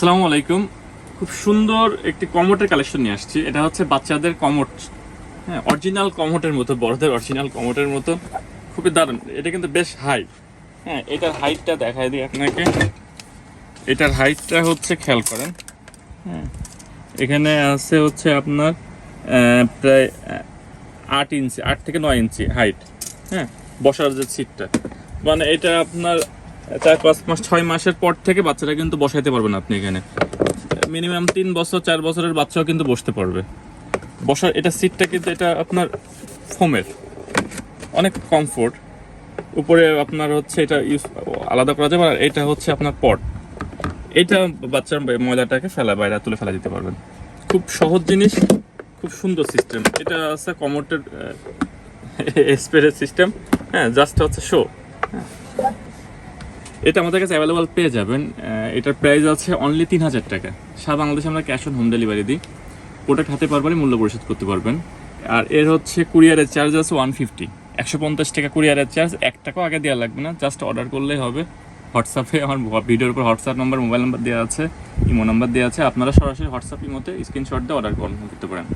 সালামু আলাইকুম। খুব সুন্দর একটি কমোটের কালেকশন নিয়ে আসছি। এটা হচ্ছে বাচ্চাদের কমোট। হ্যাঁ অরিজিনাল কমোটের মতো, বড়দের অরিজিনাল কমোটের মতো। খুবই দারুণ। এটা কিন্তু বেশ হাই হ্যাঁ এটার হাইটটা দেখাই দিই আপনাকে। এটার হাইটটা হচ্ছে খেয়াল করেন। হ্যাঁ এখানে আছে হচ্ছে আপনার প্রায় আট ইঞ্চি, আট থেকে নয় ইঞ্চি হাইট হ্যাঁ বসার যে সিটটা মানে এটা আপনার চার পাঁচ মাস, ছয় মাসের পর থেকে বাচ্চারা কিন্তু বসাইতে পারবেন আপনি এখানে। মিনিমাম তিন বছর, চার বছরের বাচ্চাও কিন্তু বসতে পারবে। বসার এটা সিটটা কিন্তু এটা আপনার ফোমের অনেক কমফোর্ট উপরে আপনার হচ্ছে এটা ইউজ আলাদা করা যাবে আর এটা হচ্ছে আপনার পট এটা বাচ্চার ময়লাটাকে ফেলা, বাইরে তুলে ফেলা দিতে পারবেন। খুব সহজ জিনিস, খুব সুন্দর সিস্টেম এটা আছে কমোটের স্প্রে সিস্টেম হ্যাঁ জাস্ট হচ্ছে শো এটা আমাদের কাছে অ্যাভেলেবল পেয়ে যাবেন। এটার প্রাইস আছে অনলি তিন হাজার টাকা। সারা বাংলাদেশে আমরা ক্যাশ অন হোম ডেলিভারি দিই। প্রোডাক্ট হাতে পারবারই মূল্য পরিশোধ করতে পারবেন। আর এর হচ্ছে কুরিয়ারের চার্জ আছে ওয়ান ফিফটি একশো পঞ্চাশ টাকা কুরিয়ারের চার্জ এক টাকাও আগে দেওয়া লাগবে না। জাস্ট অর্ডার করলেই হবে। হোয়াটসঅ্যাপে আমার ভিডিওর উপর হোয়াটসঅ্যাপ নাম্বার মোবাইল নাম্বার দেওয়া আছে ইমো নাম্বার দেওয়া আছে। আপনারা সরাসরি হোয়াটসঅ্যাপ ইমোতে স্ক্রিনশট দিয়ে অর্ডার করতে পারেন।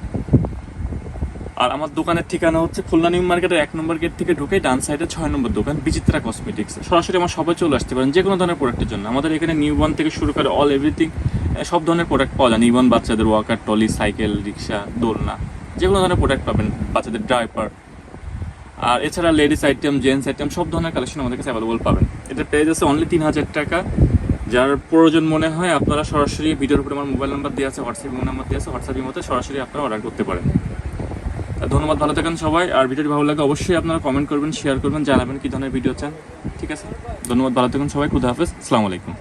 আর আমার দোকানের ঠিকানা হচ্ছে খুলনা নিউ মার্কেটের এক নম্বর গেট থেকে ঢুকে ডান সাইডে ছয় নম্বর দোকান, বিচিত্রা কসমেটিক্স সরাসরি আমার সবাই চলে আসতে পারেন যে কোনো ধরনের প্রোডাক্টের জন্য। আমাদের এখানে নিউ বন থেকে শুরু করে অল এভরিথিং সব ধরনের প্রোডাক্ট পাওয়া যায়। নিউ বন বাচ্চাদের ওয়াকার টলি সাইকেল রিক্সা দোলনা যে কোনো ধরনের প্রোডাক্ট পাবেন বাচ্চাদের ড্রাইপার আর এছাড়া লেডিস আইটেম জেন্টস আইটেম সব ধরনের কালেকশন আমাদের কাছে অ্যাভেলেবল পাবেন। এটা প্রাইস আছে অনলি তিন হাজার টাকা। যার প্রয়োজন মনে হয় আপনারা সরাসরি ভিডিওর উপরে আমার মোবাইল নাম্বার দেওয়া আছে হোয়াটসঅ্যাপ নাম্বার দেওয়া আছে হোয়াটসঅ্যাপের মধ্যে সরাসরি আপনারা অর্ডার করতে পারেন। ধন্যবাদ, ভালো থাকেন সবাই। আর ভিডিওটি ভালো লাগে অবশ্যই আপনারা কমেন্ট করবেন শেয়ার করবেন, জানাবেন কী ধরনের ভিডিও চান। ঠিক আছে? ধন্যবাদ, ভালো থাকুন সবাই, খুদা হাফেজ, আসসালামু আলাইকুম।